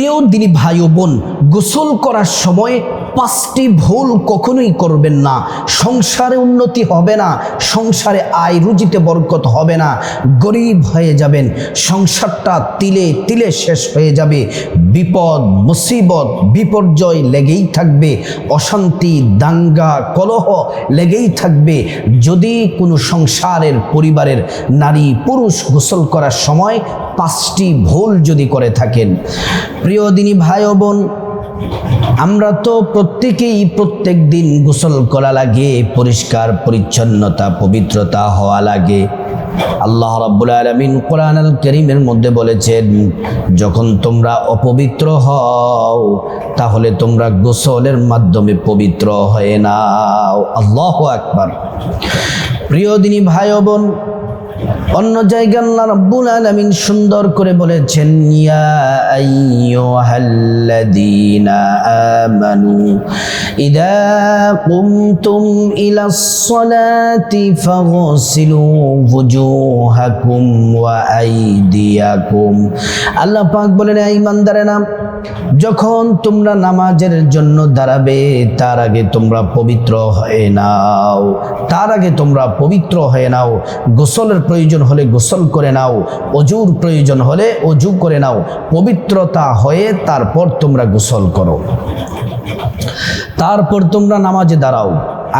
প্রিয় দিনী ভাই ও বোন, গোসল করার সময় পাঁচটি ভুল কখনোই করবেন না। সংসারে উন্নতি হবে না, সংসারে আয় রুজিতে বরকত হবে না। গরিব হয়ে যাবেন, সংসারটা তিলে তিলে শেষ হয়ে যাবে। বিপদ, মুসিবত, বিপর্যয় লেগেই থাকবে। অশান্তি, দাঙ্গা, কলহ লেগেই থাকবে। যদি কোনো সংসারের পরিবারের নারী পুরুষ গোসল করার সময় পাঁচটি ভুল যদি করে থাকেন। প্রিয় দিনী ভাই বোন, আমরা তো প্রত্যেকেই প্রত্যেক দিন গোসল করা লাগে, পরিষ্কার, পরিচ্ছন্নতা, পবিত্রতা হওয়া লাগে। আল্লাহ রাব্বুল আলামিন কোরআন আল করিমের মধ্যে বলেছেন, যখন তোমরা অপবিত্র হও, তাহলে তোমরা গোসলের মাধ্যমে পবিত্র হয়ে নাও। আল্লাহ আকবার। প্রিয় দিনী ভাই বোন অন্য জায়গায় আল্লাহ রাব্বুল আলামিন সুন্দর করে বলেছেন, ইয়া আইয়ুহাল্লাযীনা আমানু, ইদা কুমতুম ইলাস সালাতি ফাগসিলু ওয়ুজুহাকুম ওয়া আইদিয়াকুম। আল্লাহ পাক বলেন এই ইমানদারেরা যখন তোমরা নামাজের জন্য দাঁড়াবে, তার আগে তোমরা পবিত্র হয়ে নাও, তার আগে তোমরা পবিত্র হয়ে নাও, গোসলের প্রয়োজন হলে গোসল করে নাও, অজুর প্রয়োজন হলে অজু করে নাও, পবিত্রতা হয়ে তারপর তোমরা গোসল করো। তারপর তোমরা নামাজে দাঁড়াও।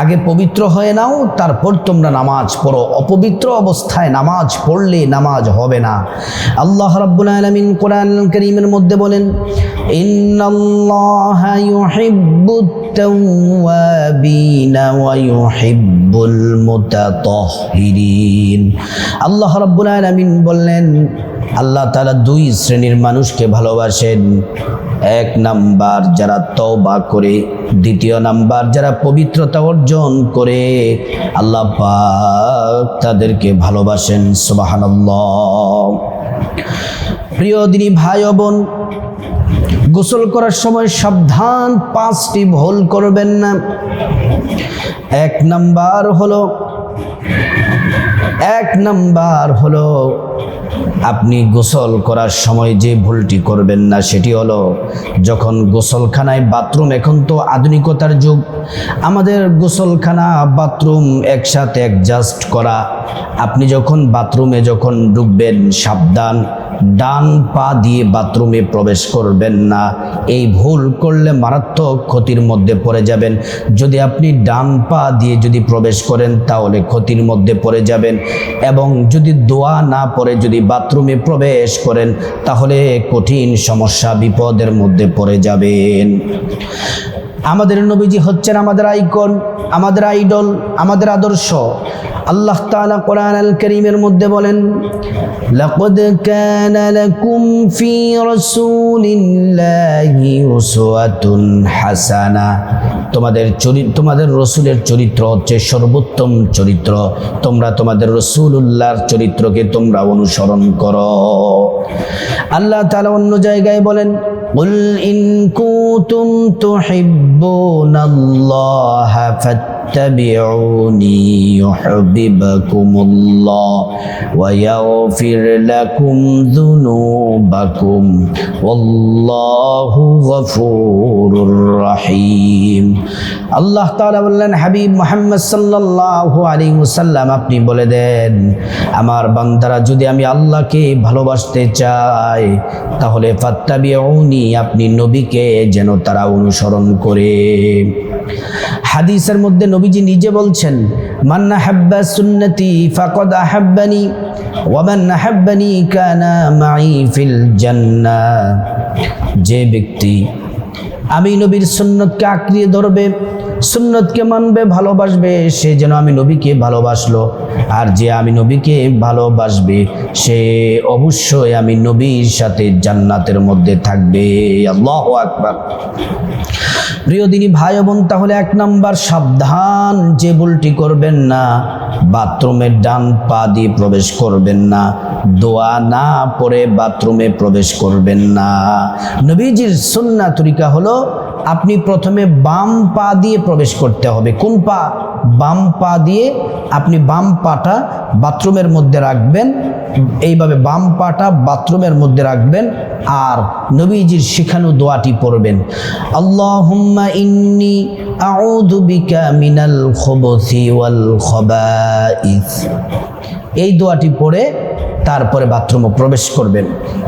আগে পবিত্র হয়ে নাও, তারপর তোমরা নামাজ পড়ো। অপবিত্র অবস্থায় নামাজ পড়লে নামাজ হবে না। আল্লাহ রাব্বুল আলামিন কোরআন করিমের মধ্যে বলেন, ইন্নাল্লাহা ইউহিব্বুত তাওয়াবিনা ওয়া ইউহিব্বুল মুতাতাহহিরিন আল্লাহ রাব্বুল আলামিন বললেন আল্লাহ তাআলা দুই শ্রেণির মানুষকে ভালোবাসেন। এক নাম্বার যারা তওবা করে, দ্বিতীয় নাম্বার যারা পবিত্রতা অর্জন করে, আল্লাহ পাক তাদেরকে ভালোবাসেন, সুবহানাল্লাহ। প্রিয় দিনী ভাই বোন, গোসল করার সময় সাবধান পাঁচটি ভুল করবেন না। এক নাম্বার হলো, এক নাম্বার হলো আপনি গোসল করার সময় যে ভুলটি করবেন না, সেটি হলো যখন গোসলখানায় বাথরুম, এখন তো আধুনিকতার যুগ, আমাদের গোসলখানা, বাথরুম একসাথে অ্যাডজাস্ট করা। আপনি যখন বাথরুমে যখন ঢুকবেন, সাবধান। ডান পা দিয়ে বাথরুমে প্রবেশ করবেন না। এই ভুল করলে মারাত্মক ক্ষতির মধ্যে পড়ে যাবেন। যদি আপনি ডান পা দিয়ে যদি প্রবেশ করেন, তাহলে ক্ষতির মধ্যে পড়ে যাবেন। এবং যদি দোয়া না পড়ে, যদি বাথরুমে প্রবেশ করেন, তাহলে কঠিন সমস্যা, বিপদের মধ্যে পড়ে যাবেন। আমাদের নবীজি হচ্ছেন আমাদের আইকন, আমাদের আইডল, আমাদের আদর্শ। আল্লাহ তালা কোরআন আল করিমের মধ্যে বলেন, লাকদ কানা লাকুম ফি রাসূলিল্লাহি উসওয়াতুন হাসানা। তোমাদের চরিত্র তোমাদের রসুলের চরিত্র হচ্ছে সর্বোত্তম চরিত্র। তোমরা তোমাদের রসুলুল্লাহর চরিত্রকে তোমরা অনুসরণ করো। আল্লাহ তাআলা অন্য জায়গায় বলেন, কুল ইন كنتم تحبون الله فاتبعوني يحببكم الله ويغفر لكم ذنوبكم والله غفور رحيم আল্লাহ তাআলা বললেন হাবিব মোহাম্মদ সাল্লাল্লাহু আলাইহি ওয়াসাল্লাম আপনি বলে দেন আমার বান্দারা যদি আমি আল্লাহকে ভালোবাসতে চাই তাহলে ফাত্তাবিউনি আপনি নবীকে যেন তারা অনুসরণ করে হাদিসের মধ্যে নবীজি নিজে বলছেন মান্না হাব্বা সুন্নতি ফাকদ আহাব্বানি ওয়ামান আহাব্বানি কানা মাই ফিল জান্না। যে ব্যক্তি, আমি নবীর সুন্নতকে আঁকড়িয়ে ধরবে সুন্নতকে মানবে, ভালোবাসবে, সে যেন আমি নবীকে ভালোবাসলো। আর যে আমি নবীকে ভালোবাসবে, সে অবশ্যই আমি নবীর সাথে জান্নাতের মধ্যে থাকবে। আল্লাহ আকবার। প্রিয় দিনী ভাই বোন, তাহলে এক নাম্বার, সাবধান, যে ভুলটি করবেন না বাথরুমের ডান পা দিয়ে প্রবেশ করবেন না, দোয়া না পরে বাথরুমে প্রবেশ করবেন না। নবীজির সুন্না তরিকা হলো আপনি প্রথমে বাম পা দিয়ে প্রবেশ করতে হবে। কোন পা? বাম পা দিয়ে আপনি বাম পাটা বাথরুমের মধ্যে রাখবেন। এইভাবে বাম পাটা বাথরুমের মধ্যে রাখবেন আর নবীজির শিখানো দোয়াটি পড়বেন। আল্লাহুম্মা ইন্নি এই দোয়াটি পড়ে তারপরে বাথরুমে প্রবেশ করবেন।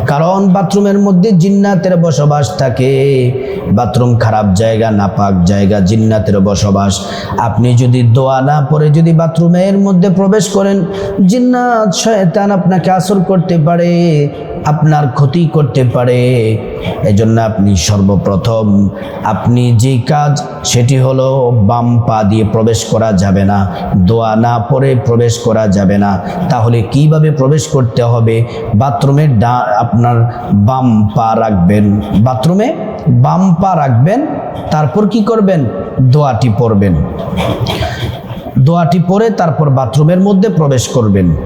কারণ বাথরুমের মধ্যে জিন্নাতের বসবাস থাকে। বাথরুম খারাপ জায়গা, নাপাক জায়গা, জিন্নাতের বসবাস। আপনি যদি দোয়া না পরে যদি বাথরুমের মধ্যে প্রবেশ করেন, জিন্নাত শয়তান আপনাকে আসর করতে পারে। আপনার ক্ষতি করতে পারে। এজন্য আপনি সর্বপ্রথম আপনি যে কাজ, সেটি হলো বাম পা দিয়ে প্রবেশ করা যাবে না, দোয়া না পরে প্রবেশ করা যাবে না। তাহলে কীভাবে প্রবেশ করতে হবে? বাথরুমে ডা, আপনার বাম পা রাখবেন। বাথরুমে বাম পা রাখবেন, তারপর কি করবেন? দোয়াটি পড়বেন। দোয়াটি পরে তারপর বাথরুমের মধ্যে প্রবেশ করবেন।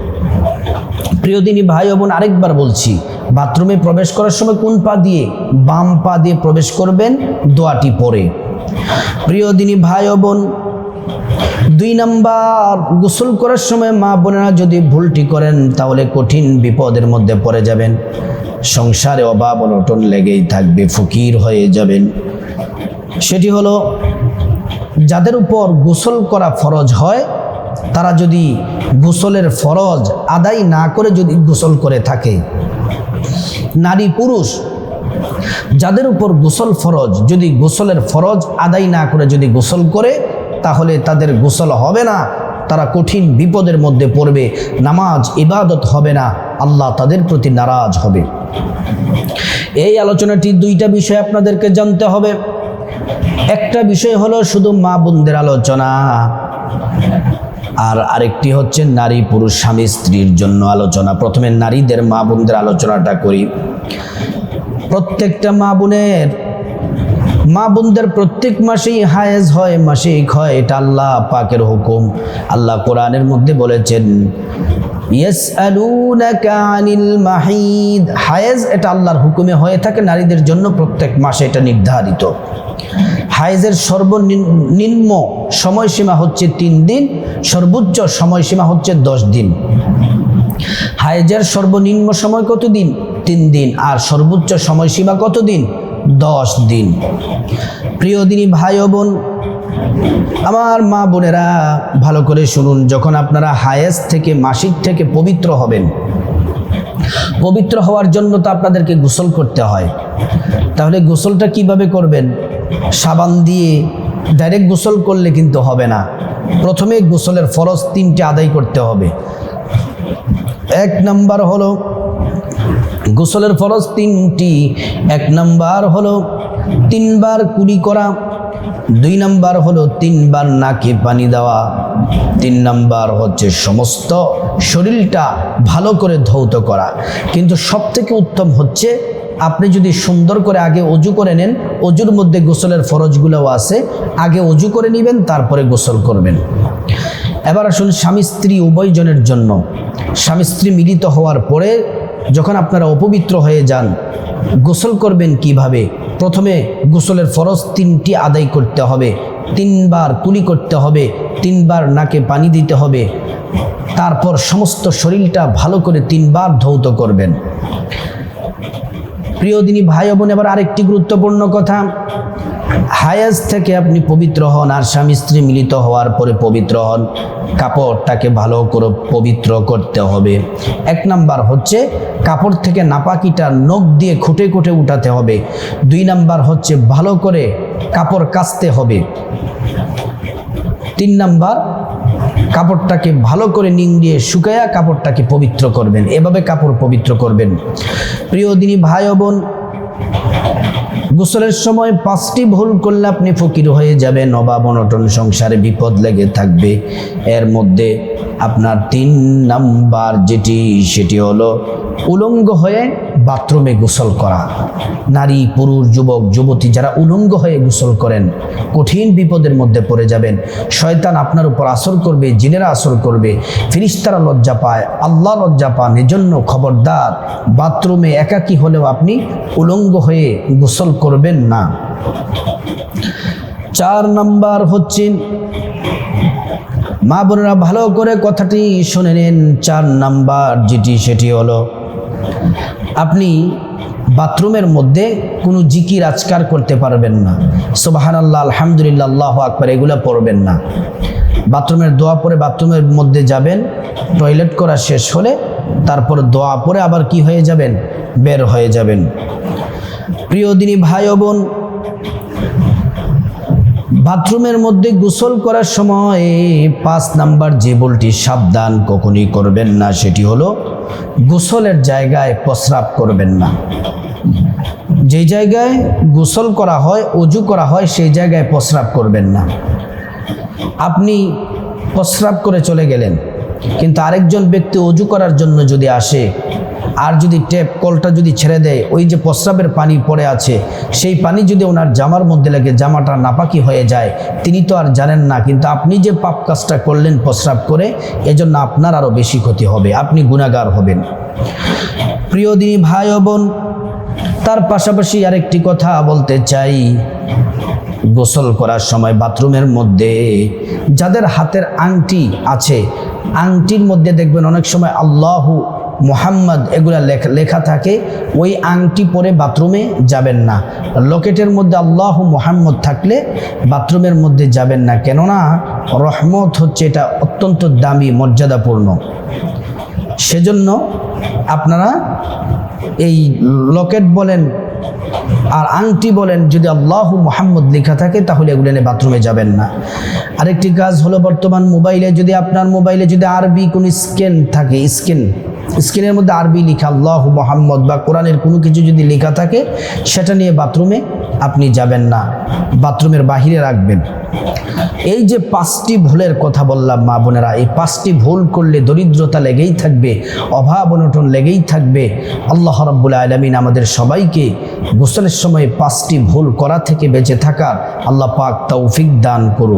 প্রিয় দিনী ভাই বোন, আরেকবার বলছি, বাথরুমে প্রবেশ করার সময় কোন পা দিয়ে বাম পা দিয়ে প্রবেশ করবেন? দোয়াটি পরে প্রিয় দিনী ভাই বোন, দুই নাম্বার, গোসল করার সময় মা বোনেরা যদি ভুলটি করেন, তাহলে কঠিন বিপদের মধ্যে পড়ে যাবেন। সংসারে অভাব অনটন লেগেই থাকবে, ফকির হয়ে যাবেন। সেটি হলো, যাদের উপর গোসল করা ফরজ হয় তারা যদি গোসলের ফরজ আদায় না করে যদি গোসল করে থাকে। নারী পুরুষ যাদের উপর গোসল ফরজ যদি গোসলের ফরজ আদায় না করে যদি গোসল করে, তাহলে তাদের গোসল হবে না। তারা কঠিন বিপদের মধ্যে পড়বে, নামাজ ইবাদত হবে না, আল্লাহ তাদের প্রতি নারাজ হবে। এই আলোচনাটি দুইটা বিষয় আপনাদেরকে জানতে হবে। একটা বিষয় হলো শুধু মা বোনদের আলোচনা। আর আরেকটি হচ্ছে নারী, পুরুষ, স্বামী, স্ত্রীর জন্য আলোচনা। প্রথমে নারীদের মা বোনদের আলোচনাটা করি। প্রত্যেকটা মা বোনের, মা বোনদের প্রত্যেক মাসেই হায়েজ হয়, মাসিক হয়, এটা আল্লাহ পাকের হুকুম। আল্লাহ কোরআনের মধ্যে বলেছেন হায়েজ এটা আল্লাহর হুকুমে হয়ে থাকে, নারীদের জন্য প্রত্যেক মাসে এটা নির্ধারিত। হায়েজের সর্বনিম্ন সময়সীমা হচ্ছে তিন দিন, সর্বোচ্চ সময়সীমা হচ্ছে দশ দিন। হায়েজের সর্বনিম্ন সময় কত দিন? তিন দিন। আর সর্বোচ্চ সময়সীমা কত দিন? দশ দিন। প্রিয় দিনী ভাই বোন, আমার মা বোনেরা, ভালো করে শুনুন, যখন আপনারা হায়েস থেকে মাসিক থেকে পবিত্র হবেন, পবিত্র হওয়ার জন্য তো আপনাদেরকে গোসল করতে হয়। তাহলে গোসলটা কীভাবে করবেন? সাবান দিয়ে ডাইরেক্ট গোসল করলে কিন্তু হবে না। প্রথমে গোসলের ফরজ তিনটে আদায় করতে হবে। এক নাম্বার হলো, গোসলের ফরজ তিনটি। এক নাম্বার হলো, তিনবার কুলি করা। দুই নাম্বার হলো, তিনবার নাকে পানি দেওয়া। তিন নাম্বার হচ্ছে সমস্ত শরীরটা ভালো করে ধৌত করা। কিন্তু সব থেকে উত্তম হচ্ছে আপনি যদি সুন্দর করে আগে অজু করে নেন, অজুর মধ্যে গোসলের ফরজগুলোও আছে। আগে অজু করে নেবেন, তারপরে গোসল করবেন। এবার আসুন স্বামী স্ত্রী উভয়জনের জন্য। স্বামী স্ত্রী মিলিত হওয়ার পরে যখন আপনারা অপবিত্র হয়ে যান, গোসল করবেন কীভাবে? প্রথমে গোসলের ফরজ তিনটি আদায় করতে হবে। তিনবার তুলি করতে হবে, তিনবার নাকে পানি দিতে হবে। তারপর সমস্ত শরীরটা ভালো করে তিনবার ধৌত করবেন। প্রিয় দিনী ভাই বোন, এবার আরেকটি গুরুত্বপূর্ণ কথা। হায়াজ থেকে আপনি পবিত্র হন আর স্বামী স্ত্রী মিলিত হওয়ার পরে পবিত্র হন। কাপড়টাকে ভালো করে পবিত্র করতে হবে। এক নাম্বার হচ্ছে কাপড় থেকে নাপাকিটা নখ দিয়ে খুঁটে খুঁটে উঠাতে হবে। দুই নাম্বার হচ্ছে ভালো করে কাপড় কাচতে হবে। তিন নাম্বার, কাপড়টাকে ভালো করে নিংড়িয়ে শুকায়া কাপড়টাকে পবিত্র করবেন। এভাবে কাপড় পবিত্র করবেন। প্রিয় দিনী ভাই বোন, গোসলের সময় পাঁচটি ভুল করলে আপনি ফকির হয়ে যাবেন, অভাব অনটন সংসারে বিপদ লেগে থাকবে। এর মধ্যে আপনার তিন নাম্বার যেটি, সেটি হলো উলঙ্গ হয়ে বাথরুমে গোসল করা। নারী, পুরুষ, যুবক, যুবতী যারা উলঙ্গ হয়ে গোসল করেন, কঠিন বিপদের মধ্যে পড়ে যাবেন। শয়তান আপনার উপর আসর করবে, জিনেরা আসর করবে। ফিরিস্তারা লজ্জা পায়, আল্লাহ লজ্জা পান। এজন্য খবরদার, বাথরুমে একাকী হলেও আপনি উলঙ্গ হয়ে গোসল করবেন না। চার নাম্বার হচ্ছে, মা বোনেরা ভালো করে কথাটি শুনে নিন। চার নাম্বার যেটি, সেটি হলো আপনি বাথরুমের মধ্যে কোনো জিকির আজকার করতে পারবেন না। সোবাহান আল্লাহ আলহামদুলিল্লাহ, আল্লাহ আকবর, এগুলো পড়বেন না। বাথরুমের দোয়া পরে বাথরুমের মধ্যে যাবেন, টয়লেট করা শেষ হলে তারপর দোয়া পরে আবার কি হয়ে যাবেন? বের হয়ে যাবেন। প্রিয় দিনী ভাই বোন, বাথরুমের মধ্যে গোসল করার সময় পাঁচ নাম্বার যে বলটি সাবধান কখনই করবেন না, সেটি হলো গোসলের জায়গায় প্রস্রাব করবেন না। যে জায়গায় গোসল করা হয়, অজু করা হয়, সেই জায়গায় প্রস্রাব করবেন না। আপনি প্রস্রাব করে চলে গেলেন, কিন্তু আরেকজন ব্যক্তি অজু করার জন্য যদি আসে আর যদি টেপ কলটা যদি ছেড়ে দেয়, ওই যে প্রস্রাবের পানি পড়ে আছে, সেই পানি যদি ওনার জামার মধ্যে লাগে জামাটা নাপাকি হয়ে যায়, তিনি তো আর জানেন না, কিন্তু আপনি যে পাপ কাজটা করলেন প্রস্রাব করে, এজন্য আপনার আরও বেশি ক্ষতি হবে, আপনি গুণাগার হবেন। প্রিয় দিনী ভাই বোন, তার পাশাপাশি আরেকটি কথা বলতে চাই। গোসল করার সময় বাথরুমের মধ্যে, যাদের হাতের আংটি আছে, আংটির মধ্যে দেখবেন অনেক সময় আল্লাহু মোহাম্মদ এগুলা লেখা লেখা থাকে, ওই আংটি পরে বাথরুমে যাবেন না। লকেটের মধ্যে আল্লাহ মোহাম্মদ থাকলে বাথরুমের মধ্যে যাবেন না। কেননা রহমত হচ্ছে এটা অত্যন্ত দামি, মর্যাদাপূর্ণ। সেজন্য আপনারা এই লকেট বলেন আর আংটি বলেন, যদি আল্লাহ মোহাম্মদ লেখা থাকে, তাহলে এগুলো নিয়ে বাথরুমে যাবেন না। আরেকটি কাজ হলো বর্তমান মোবাইলে, যদি আপনার মোবাইলে যদি আরবি কোনো স্ক্যান থাকে, স্ক্যান স্ক্রিনের মধ্যে আরবি লেখা আল্লাহ মোহাম্মদ বা কোরআনের কোনো কিছু যদি লেখা থাকে, সেটা নিয়ে বাথরুমে আপনি যাবেন না, বাথরুমের বাহিরে রাখবেন। এই যে পাঁচটি ভুলের কথা বললাম মা বোনেরা, এই পাঁচটি ভুল করলে দরিদ্রতা লেগেই থাকবে, অভাব অনটন লেগেই থাকবে। আল্লাহ রব্বুল আলমিন আমাদের সবাইকে গোসলের সময় পাঁচটি ভুল করা থেকে বেঁচে থাকার আল্লাহ পাক তৌফিক দান করুন